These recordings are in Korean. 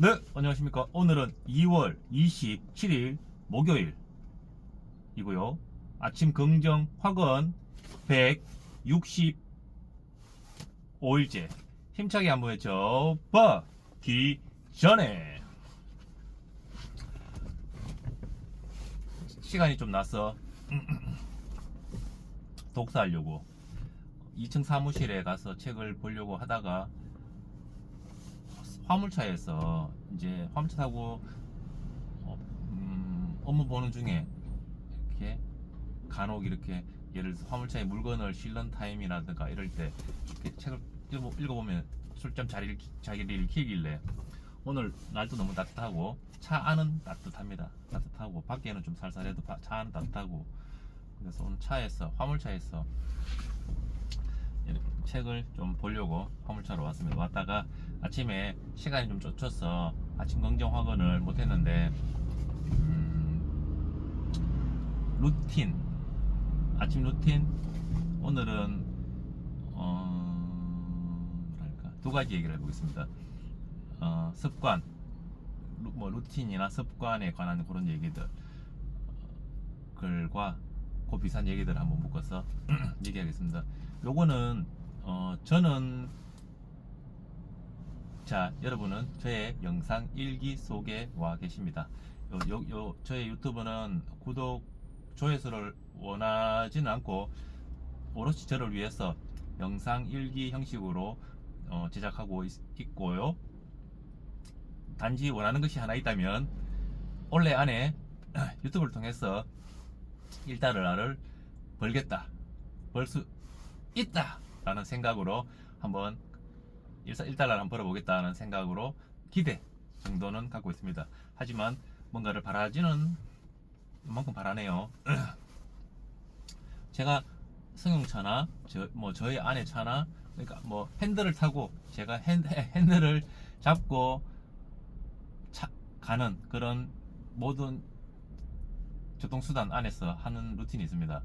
네, 안녕하십니까. 오늘은 2월 27일 목요일이고요. 아침 긍정 확언 165일째 힘차게 한번 해줘봐기 전에 시간이 좀 나서 독서하려고 2층 사무실에 가서 책을 보려고 하다가 화물차에서 이제 화물차 타고 어, 음, 업무 보는 중에 이렇게 간혹 이렇게 예를 들어서 화물차에 물건을 실는 타임이라든가 이럴 때 이렇게 책을 읽어- 읽어보면 술점 자리를 키- 자기를 키길래 오늘 날도 너무 따뜻하고 차 안은 따뜻합니다 따뜻하고 밖에는 좀 살살해도 바- 차 안은 따뜻하고 그래서 오늘 차에서 화물차에서 책을 좀 보려고 화물차로 왔습니다. 왔다가 아침에 시간이 좀 쫓겨서 아침 긍정 확언을 못했는데 음, 루틴 아침 루틴 오늘은 어, 뭐랄까 두 가지 얘기를 해보겠습니다. 어, 습관 루, 뭐 루틴이나 습관에 관한 그런 얘기들 어, 글과 그 비슷한 얘기들 을 한번 묶어서 얘기하겠습니다. 요거는 어 저는 자 여러분은 저의 영상 일기 속에 와 계십니다. 요, 요, 요 저의 유튜브는 구독 조회수를 원하지는 않고 오롯이 저를 위해서 영상 일기 형식으로 어, 제작하고 있, 있고요. 단지 원하는 것이 하나 있다면 올해 안에 유튜브를 통해서 일달러를 벌겠다. 벌 수 있다. 라는 생각으로 한번 일사 일달러를 한번 벌어보겠다는 생각으로 기대 정도는 갖고 있습니다. 하지만 뭔가를 바라지는 만큼 바라네요. 제가 승용차나 저, 뭐 저희 아내 차나 그러니까 뭐 핸들을 타고 제가 핸, 핸들을 잡고 차, 가는 그런 모든 교통수단 안에서 하는 루틴이 있습니다.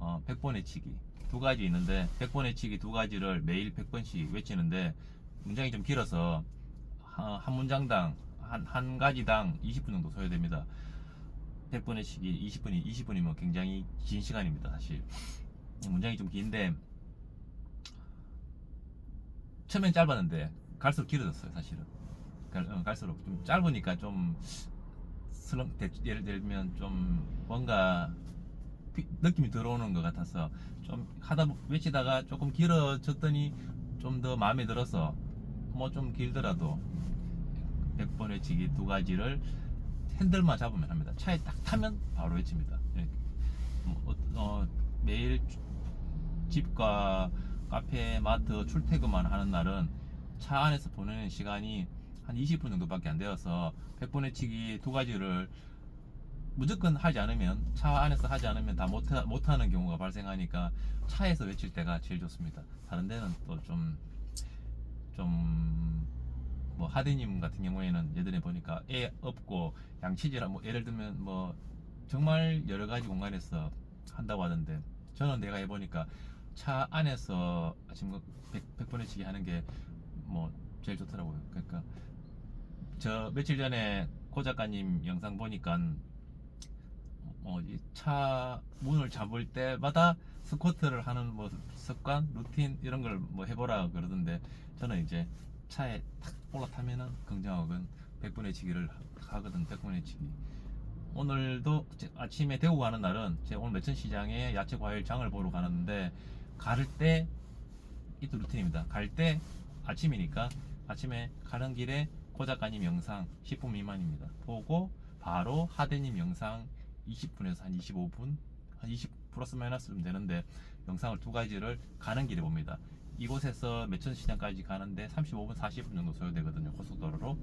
어, 100번의 치기 두 가지 있는데 100번의 치기 두 가지를 매일 100번씩 외치는데 문장이 좀 길어서 하- 한 문장당 한, 한 가지당 20분 정도 소요됩니다. 100번의 치기 20분이 20분이면 굉장히 긴 시간입니다. 사실 문장이 좀 긴데 처음엔 짧았는데 갈수록 길어졌어요. 사실은 갈, 어, 갈수록 좀 짧으니까 좀 대- 예를 들면 좀 뭔가 피- 느낌이 들어오는 것 같아서 좀 하다 보- 외치다가 조금 길어졌더니 좀 더 마음에 들어서 뭐 좀 길더라도 100번 외치기 두 가지를 핸들만 잡으면 합니다. 차에 딱 타면 바로 외칩니다. 예. 뭐, 어, 어, 매일 주- 집과 카페, 마트 출퇴근만 하는 날은 차 안에서 보내는 시간이 한 20분 정도밖에 안 되어서 100번 외치기 두 가지를 무조건 하지 않으면 차 안에서 하지 않으면 다 못, 못하는 경우가 발생하니까 차에서 외칠 때가 제일 좋습니다. 다른 데는 또 좀 좀 뭐 하대님 같은 경우에는 예전에 보니까 애 없고 양치질 뭐 예를 들면 뭐 정말 여러 가지 공간에서 한다고 하던데 저는 내가 해보니까 차 안에서 아침 100, 번의 치기 하는 게 뭐 제일 좋더라고요. 그러니까 저 며칠 전에 고 작가님 영상 보니까 어, 이차 문을 잡을 때마다 스쿼트를 하는 뭐 습관, 루틴 이런 걸 뭐 해보라 그러던데 저는 이제 차에 탁 올라타면은 긍정학은 100분의 치기를 하- 하거든 100분의 치기. 오늘도 제- 아침에 대구 가는 날은 제가 오늘 매천 시장에 야채 과일 장을 보러 가는데 갈때 이도 루틴입니다. 갈 때 아침이니까 아침에 가는 길에 고 작가님 영상 10분 미만입니다. 보고 바로 하대님 영상 20분에서 한 25분 한 20 플러스 마이너스면 되는데 영상을 두 가지를 가는 길에 봅니다. 이곳에서 매천 시장까지 가는데 35분 40분 정도 소요되거든요. 고속도로로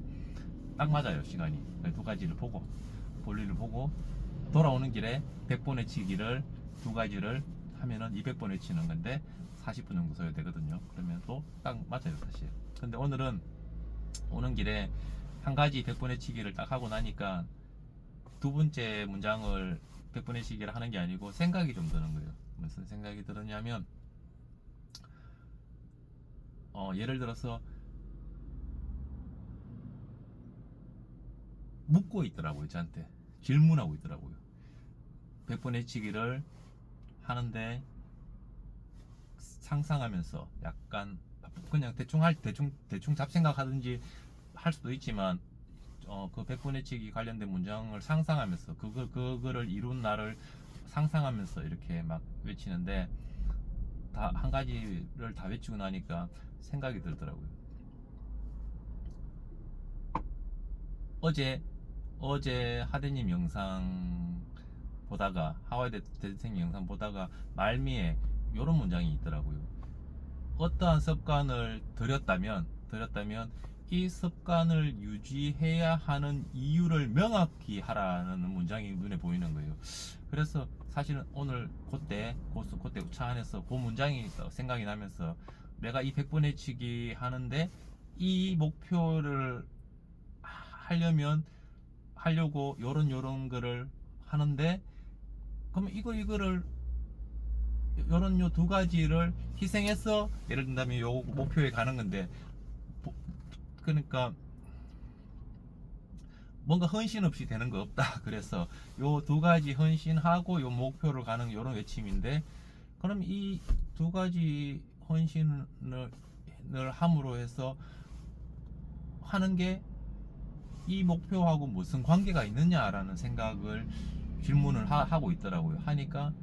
딱 맞아요 시간이. 그두 가지를 보고 볼일을 보고 돌아오는 길에 100번의 치기를 두 가지를 하면은 200번을 치는 건데 40분 정도 소요되거든요. 그러면 또 딱 맞아요 사실. 근데 오늘은 오는 길에 한 가지 100번의 치기를 딱 하고 나니까 두 번째 문장을 100번의 시기를 하는 게 아니고 생각이 좀 드는 거예요. 무슨 생각이 들었냐면 어, 예를 들어서 묻고 있더라고요 저한테 질문하고 있더라고요 100번 해치기를 하는데 상상하면서 약간 그냥 대충 할 대충 대충 잡생각하든지 할 수도 있지만 어, 그 100번 해치기 관련된 문장을 상상하면서 그거 그거를 이룬 나를 상상하면서 이렇게 막 외치는데 다 한 가지를 다 외치고 나니까 생각이 들더라고요. 어제 어제 하대님 영상 보다가 하와이 대- 대통령 영상 보다가 말미에 이런 문장이 있더라고요. 어떠한 습관을 들였다면 들였다면 이 습관을 유지해야 하는 이유를 명확히 하라는 문장이 눈에 보이는 거예요. 그래서 사실은 오늘 그때 고수 그때 차 안에서 그 문장이 생각이 나면서 내가 이 100번 해치기 하는데 이 목표를 하려면 하려고 요런 요런 거를 하는데 그러면 이거 이거를 요런 요 두 가지를 희생해서 예를 든다면 요 목표에 가는 건데 보- 그러니까 뭔가 헌신 없이 되는 거 없다. 그래서 요 두 가지 헌신하고 요 목표를 가는 요런 외침인데 그럼 이 두 가지 헌신을 을 함으로 해서 하는 게 이 목표하고 무슨 관계가 있느냐라는 생각을 질문을 하, 고 있더라고요. 하니까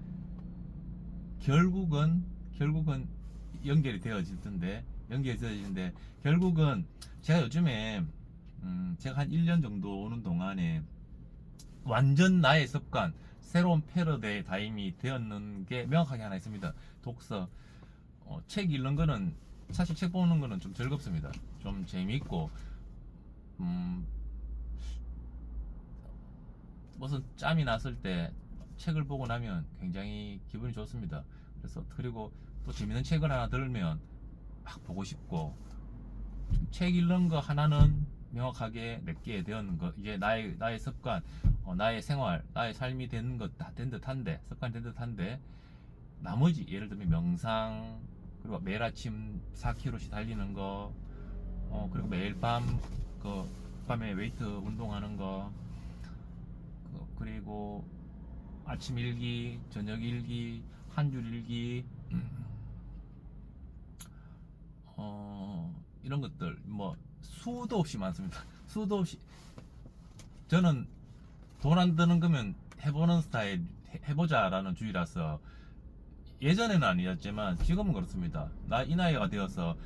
결국은 결국은 연결이 되어지던데 연결이 되어지는데 결국은 제가 요즘에 음, 제가 한 1년 정도 오는 동안에 완전 나의 습관 새로운 패러다의 다임이 되었는 게 명확하게 하나 있습니다. 독서 어, 책 읽는 거는 사실 책 보는 거는 좀 즐겁습니다. 좀 재미있고 음, 무슨 짬이 났을 때 책을 보고 나면 굉장히 기분이 좋습니다. 그래서 그리고 또 재밌는 책을 하나 들면 막 보고 싶고 책 읽는 거 하나는 명확하게 내게 되었는 거 이게 나의 나의 습관, 어, 나의 생활, 나의 삶이 되는 것 다 된 듯한데 습관 된 듯한데 나머지 예를 들면 명상 그리고 매일 아침 4km씩 달리는 거 어, 그리고 매일 밤그 밤에 웨이트 운동하는 거 그- 그리고 아침 일기, 저녁 일기, 한 줄 일기, 어, 이런 것들, 뭐, 수도 없이 많습니다. 수도 없이. 저는 돈 안 드는 거면 해보는 스타일, 해- 해보자라는 주의라서 예전에는 아니었지만 지금은 그렇습니다. 나 이 나이가 되어서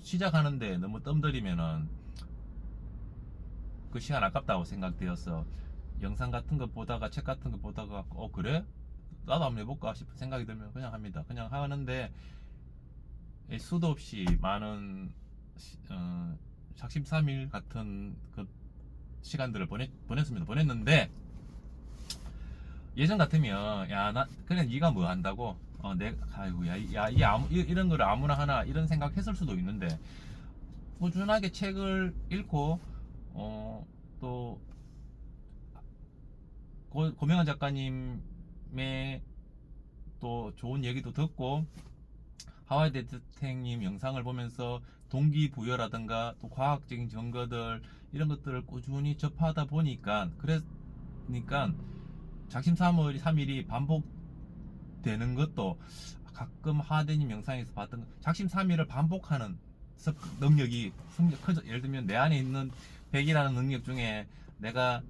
시작하는데 너무 뜸들이면은 그 시간 아깝다고 생각되어서 영상 같은 거 보다가 책 같은 거 보다가 어 그래? 나도 한번 해볼까 싶은 생각이 들면 그냥 합니다. 그냥 하는데 이 수도 없이 많은 시- 어, 작심 삼일 같은 그 시간들을 보냈, 보냈습니다. 보냈는데 예전 같으면 야 나 그래 네가 뭐 한다고 어 내 아이고 야야이 아무 이- 이런 거를 아무나 하나 이런 생각했을 수도 있는데 꾸준하게 책을 읽고 어또 고, 고명환 작가님의 또 좋은 얘기도 듣고 하와이 대트탱님 영상을 보면서 동기부여라든가 또 과학적인 증거들 이런 것들을 꾸준히 접하다 보니까 그러니까 작심삼일이 3일이 반복되는 것도 가끔 하대님 영상에서 봤던 거, 작심삼일을 반복하는 습- 능력이 커져 예를 들면 내 안에 있는 100이라는 능력 중에 내가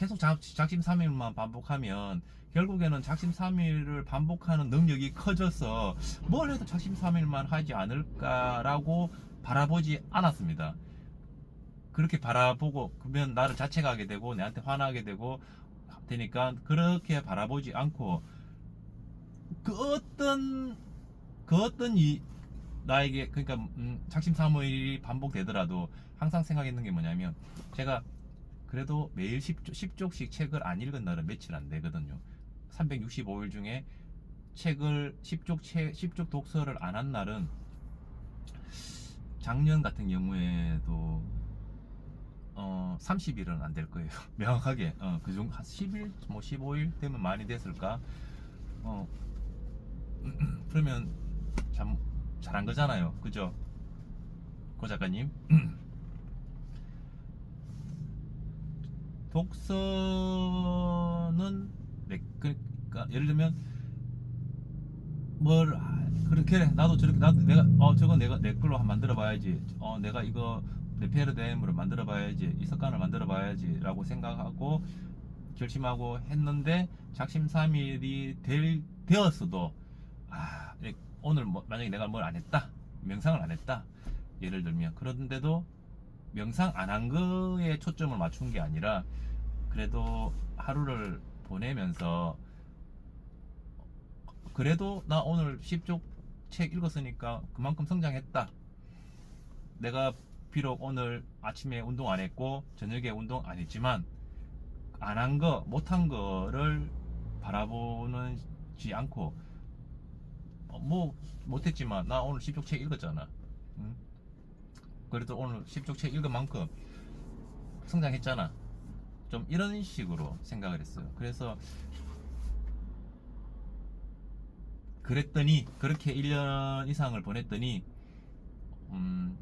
계속 작, 작심 삼일만 반복하면 결국에는 작심 삼일을 반복하는 능력이 커져서 뭘 해도 작심 삼일만 하지 않을까라고 바라보지 않았습니다. 그렇게 바라보고 그러면 나를 자책하게 되고 내한테 화나게 되고 되니까 그렇게 바라보지 않고 그 어떤 그 어떤 이 나에게 그러니까 음, 작심 삼일이 반복되더라도 항상 생각했는 게 뭐냐면 제가 그래도 매일 10쪽, 10쪽 씩 책을 안 읽은 날은 며칠 안 되거든요. 365일 중에 책을 10쪽 책, 10쪽 독서를 안 한 날은 작년 같은 경우에도 어 30일은 안 될 거예요. 명확하게 어그 정도 한 10일 뭐 15일 되면 많이 됐을까? 어 그러면 참 잘한 거잖아요. 그죠? 고 작가님. 독서는 내 그러니까? 예를 들면 뭘 아, 그렇게 나도 저렇게 나도 내가 어 저거 내가 내 걸로 한번 만들어 봐야지. 어 내가 이거 레페르뎀으로 만들어 봐야지. 이 습관을 만들어 봐야지라고 생각하고 결심하고 했는데 작심삼일이 될 되었어도 아 이- 오늘 뭐 만약에 내가 뭘 안 했다. 명상을 안 했다. 예를 들면. 그런데도 명상 안 한 거에 초점을 맞춘 게 아니라 그래도 하루를 보내면서 그래도 나 오늘 10쪽 책 읽었으니까 그만큼 성장했다. 내가 비록 오늘 아침에 운동 안 했고 저녁에 운동 안 했지만 안 한 거, 못 한 거를 바라보는지 않고 어, 뭐 못했지만 나 오늘 10쪽 책 읽었잖아. 응? 그래도 오늘 10쪽 책 읽은 만큼 성장했잖아. 좀 이런 식으로 생각을 했어요. 그래서 그랬더니 그렇게 1년 이상을 보냈더니 음,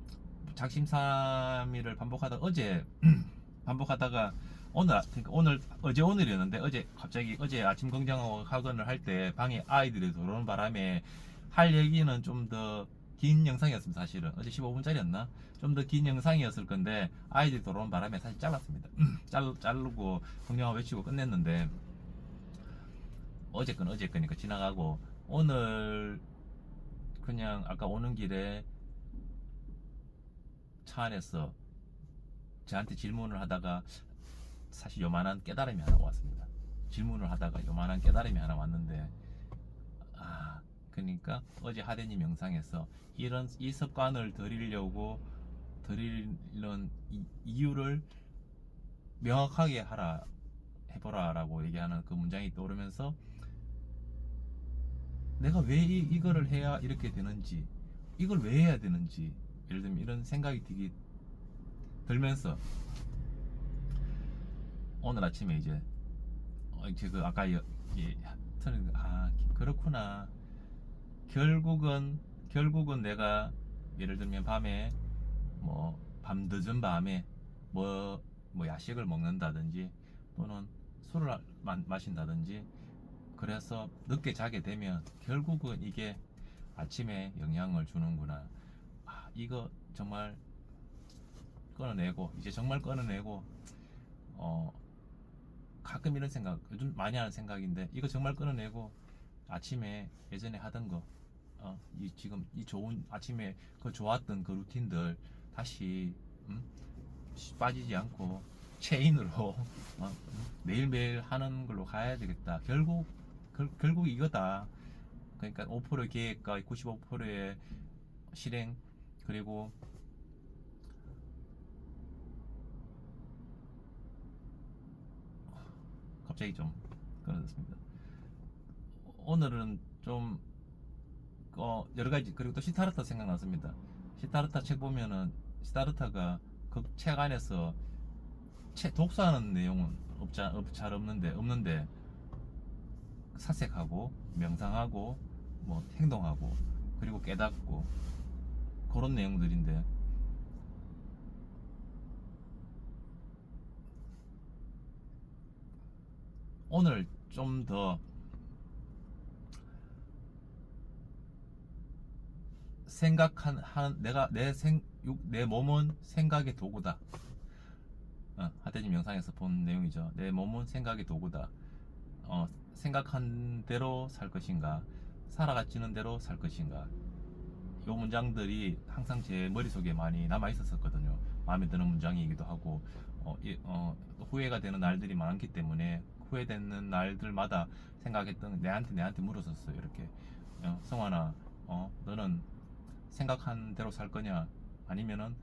작심삼일을 반복하다 어제 반복하다가 오늘 아- 그러니까 오늘 어제 오늘이었는데 어제 갑자기 어제 아침 긍정 학원을 할 때 방에 아이들이 들어오는 바람에 할 얘기는 좀더 긴 영상이었습니다 사실은. 어제 15분짜리였나? 좀 더 긴 영상이었을 건데 아이들이 들어오는 바람에 사실 잘랐습니다. 잘, 자르고 긍정화 외치고 끝냈는데 어제 건 어제 거니까 지나가고 오늘 그냥 아까 오는 길에 차 안에서 저한테 질문을 하다가 사실 요만한 깨달음이 하나 왔습니다. 질문을 하다가 요만한 깨달음이 하나 왔는데 아 그러니까 어제 하대님 영상에서 이런 이 습관을 들이는 이- 이유를 명확하게 하라 해보라라고 얘기하는 그 문장이 떠오르면서 내가 왜 이, 이거를 해야 이렇게 되는지 이걸 왜 해야 되는지 예를 들면 이런 생각이 들기 들면서 오늘 아침에 이제 어, 이제 그 아까 여, 예, 틀은 아 그렇구나 결국은 결국은 내가 예를 들면 밤에 뭐 밤 늦은 밤에 뭐, 뭐 야식을 먹는다든지 또는 술을 아- 마, 마신다든지 그래서 늦게 자게 되면 결국은 이게 아침에 영향을 주는구나. 아, 이거 정말 끊어내고 이제 정말 끊어내고 어 가끔 이런 생각 요즘 많이 하는 생각인데 이거 정말 끊어내고 아침에 예전에 하던 거 어, 이 지금 이 좋은 아침에 그 좋았던 그 루틴들 다시 음? 쉬- 빠지지 않고 체인으로 어, 음? 매일매일 하는 걸로 가야 되겠다. 결국 결, 결국 이거다. 그러니까 5% 계획과 95%의 실행 그리고 갑자기 좀 끊어졌습니다. 오늘은 좀 어, 여러 가지 그리고 또 시타르타 생각났습니다. 시타르타 책 보면은 시타르타가 그 책 안에서 책 독서하는 내용은 없자 없, 잘 없는데 없는데 사색하고 명상하고 뭐 행동하고 그리고 깨닫고 그런 내용들인데 오늘 좀더 생각한 한 내가 내생내 몸은 생각의 도구다. 어, 하태진 영상에서 본 내용이죠. 내 몸은 생각의 도구다. 어, 생각한 대로 살 것인가, 살아가지는 대로 살 것인가. 요 문장들이 항상 제 머릿속에 많이 남아 있었거든요. 마음에 드는 문장이기도 하고, 어, 이- 어, 후회가 되는 날들이 많기 때문에 후회되는 날들마다 생각했던 내한테 내한테 물었었어요. 이렇게 어, 성환아, 어, 너는 생각한 대로 살 거냐, 아니면은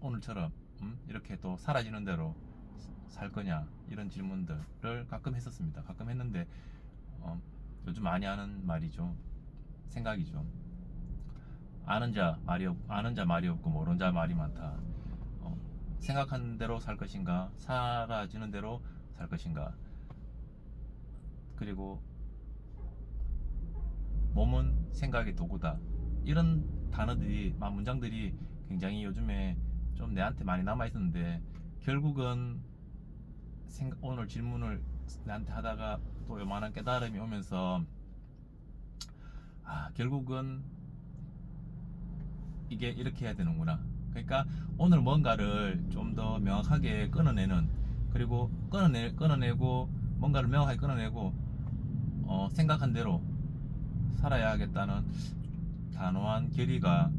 오늘처럼 음? 이렇게 또 사라지는 대로 살 거냐 이런 질문들을 가끔 했었습니다. 가끔 했는데 어, 요즘 많이 하는 말이죠. 생각이죠. 아는 자 말이 없, 아는 자 말이 없고 모르는 자 말이 많다. 어, 생각한 대로 살 것인가, 사라지는 대로 살 것인가. 그리고 몸은 생각의 도구다. 이런 단어들이, 마- 문장들이 굉장히 요즘에 좀 내한테 많이 남아 있었는데 결국은 생- 오늘 질문을 나한테 하다가 또 요만한 깨달음이 오면서 아 결국은 이게 이렇게 해야 되는구나. 그러니까 오늘 뭔가를 좀 더 명확하게 끊어내는 그리고 끊어내 끊어내고 뭔가를 명확하게 끊어내고 어, 생각한 대로 살아야 하겠다는 단호한 결의가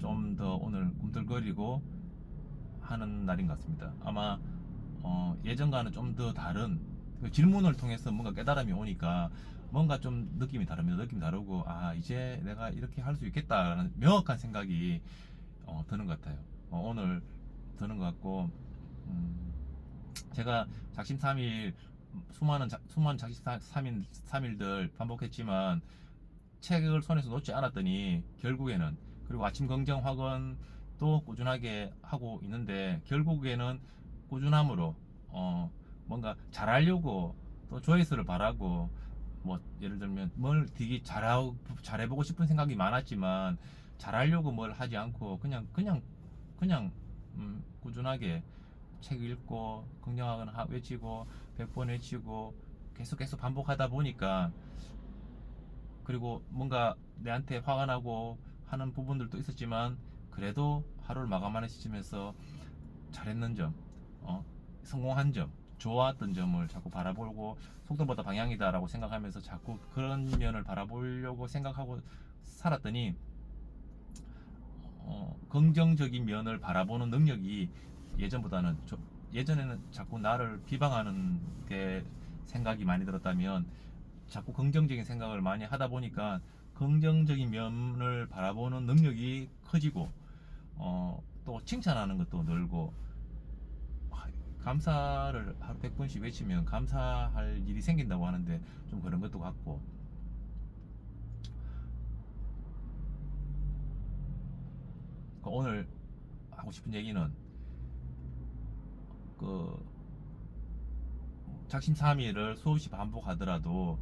좀 더 오늘 꿈틀거리고 하는 날인 것 같습니다. 아마 어, 예전과는 좀 더 다른 그 질문을 통해서 뭔가 깨달음이 오니까 뭔가 좀 느낌이 다릅니다. 느낌이 다르고 아 이제 내가 이렇게 할 수 있겠다라는 명확한 생각이 어, 드는 것 같아요. 어, 오늘 드는 것 같고 음, 제가 작심 삼일 수많은 자, 수많은 작심 삼일 삼일들 반복했지만 책을 손에서 놓지 않았더니 결국에는 그리고 아침 긍정 학원도 꾸준하게 하고 있는데 결국에는 꾸준함으로 어 뭔가 잘하려고 또 조회수를 바라고 뭐 예를 들면 뭘 되게 잘하고 잘해보고 싶은 생각이 많았지만 잘하려고 뭘 하지 않고 그냥 그냥 그냥 음, 꾸준하게 책 읽고 긍정학원 하- 외치고 100번 외치고 계속 계속 반복하다 보니까 그리고 뭔가 내한테 화가 나고 하는 부분들도 있었지만 그래도 하루를 마감하는 시점에서 잘했는 점, 어, 성공한 점, 좋았던 점을 자꾸 바라보고 속도보다 방향이다라고 생각하면서 자꾸 그런 면을 바라보려고 생각하고 살았더니 어, 긍정적인 면을 바라보는 능력이 예전보다는 좀 예전에는 자꾸 나를 비방하는 게 생각이 많이 들었다면 자꾸 긍정적인 생각을 많이 하다 보니까 긍정적인 면을 바라보는 능력이 커지고 어, 또 칭찬하는 것도 늘고 아, 감사를 하루 100번씩 외치면 감사할 일이 생긴다고 하는데 좀 그런 것도 같고. 그 오늘 하고 싶은 얘기는 그 작심 삼일을 수없이 반복하더라도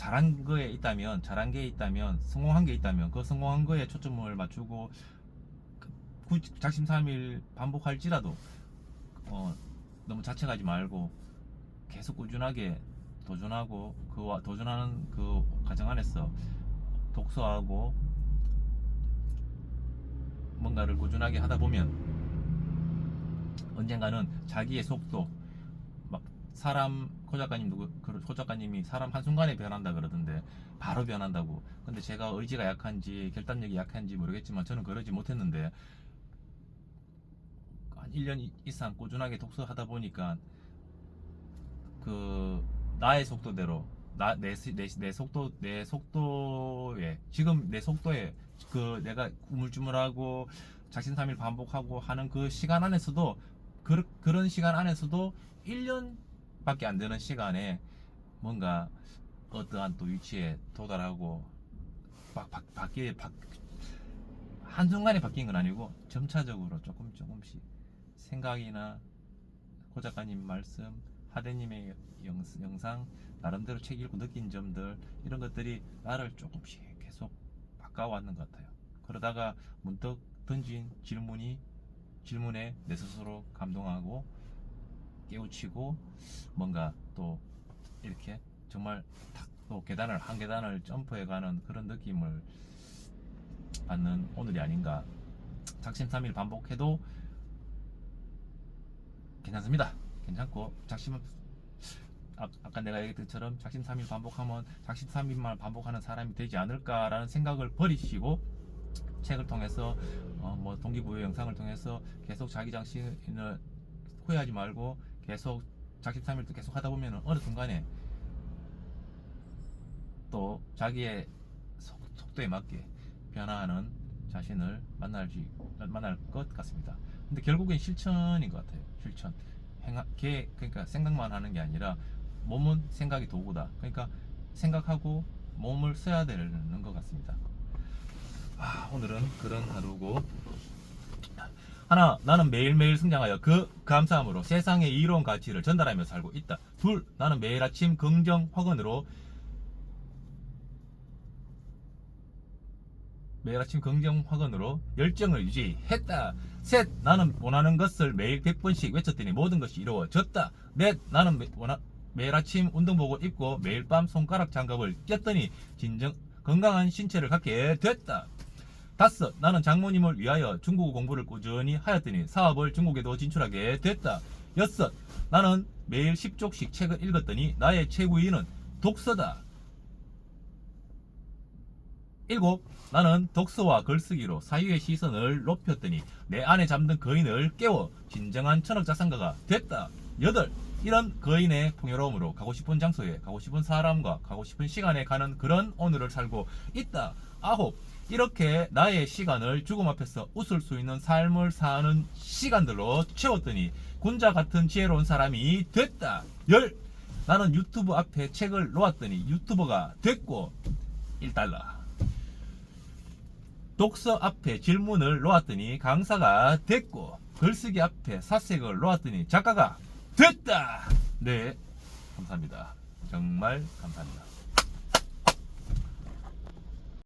잘한 거에 있다면 잘한 게 있다면 성공한 게 있다면 그 성공한 거에 초점을 맞추고 그 작심삼일 반복할지라도 어, 너무 자책하지 말고 계속 꾸준하게 도전하고 그와 도전하는 그 과정 안에서 독서하고 뭔가를 꾸준하게 하다 보면 언젠가는 자기의 속도 막 사람 코 작가님 누구 코 작가님이 사람 한 순간에 변한다 그러던데 바로 변한다고. 근데 제가 의지가 약한지 결단력이 약한지 모르겠지만 저는 그러지 못했는데 한 1년 이상 꾸준하게 독서하다 보니까 그 나의 속도대로 나내 내, 내 속도 내 속도에 지금 내 속도에 그 내가 우물쭈물하고 작심삼일 반복하고 하는 그 시간 안에서도 그, 그런 시간 안에서도 1년 밖에 안 되는 시간에 뭔가 어떠한 또 위치에 도달하고 바, 바, 바뀌 바, 한순간에 바뀐 건 아니고 점차적으로 조금 조금씩 생각이나 고 작가님 말씀 하대님의 영, 영상 나름대로 책 읽고 느낀 점들 이런 것들이 나를 조금씩 계속 바꿔왔는 것 같아요. 그러다가 문득 던진 질문이 질문에 내 스스로 감동하고 깨우치고 뭔가 또 이렇게 정말 탁 또 계단을 한 계단을 점프해가는 그런 느낌을 받는 오늘이 아닌가. 작심삼일 반복해도 괜찮습니다. 괜찮고 작심 아, 아까 내가 얘기했던 것처럼 작심삼일 반복하면 작심삼일만 반복하는 사람이 되지 않을까라는 생각을 버리시고 책을 통해서 어, 뭐 동기부여 영상을 통해서 계속 자기 장신을 후회하지 말고 계속 작심 삼일도 계속 하다 보면 어느 순간에 또 자기의 속, 속도에 맞게 변화하는 자신을 만날지 만날 것 같습니다. 근데 결국엔 실천인 것 같아요. 실천. 행하, 개, 그러니까 생각만 하는 게 아니라 몸은 생각이 도구다. 그러니까 생각하고 몸을 써야 되는 것 같습니다. 아, 오늘은 그런 하루고 하나 나는 매일매일 성장하여 그 감사함으로 세상의 이로운 가치를 전달하며 살고 있다. 둘 나는 매일 아침 긍정 확언으로 매일 아침 긍정 확언으로 열정을 유지했다. 셋 나는 원하는 것을 매일 100번씩 외쳤더니 모든 것이 이루어졌다. 넷 나는 매, 원하, 매일 아침 운동복을 입고 매일 밤 손가락 장갑을 꼈더니 진정 건강한 신체를 갖게 됐다. 다섯 나는 장모님을 위하여 중국어 공부를 꾸준히 하였더니 사업을 중국에도 진출하게 됐다. 여섯 나는 매일 10쪽씩 책을 읽었더니 나의 최고위는 독서다. 일곱 나는 독서와 글쓰기로 사유의 시선을 높였더니 내 안에 잠든 거인을 깨워 진정한 천억 자산가가 됐다. 여덟 이런 거인의 풍요로움으로 가고 싶은 장소에 가고 싶은 사람과 가고 싶은 시간에 가는 그런 오늘을 살고 있다. 아홉 이렇게 나의 시간을 죽음 앞에서 웃을 수 있는 삶을 사는 시간들로 채웠더니 군자 같은 지혜로운 사람이 됐다. 열 나는 유튜브 앞에 책을 놓았더니 유튜버가 됐고 1달러 독서 앞에 질문을 놓았더니 강사가 됐고 글쓰기 앞에 사색을 놓았더니 작가가 됐다. 네, 감사합니다. 정말 감사합니다.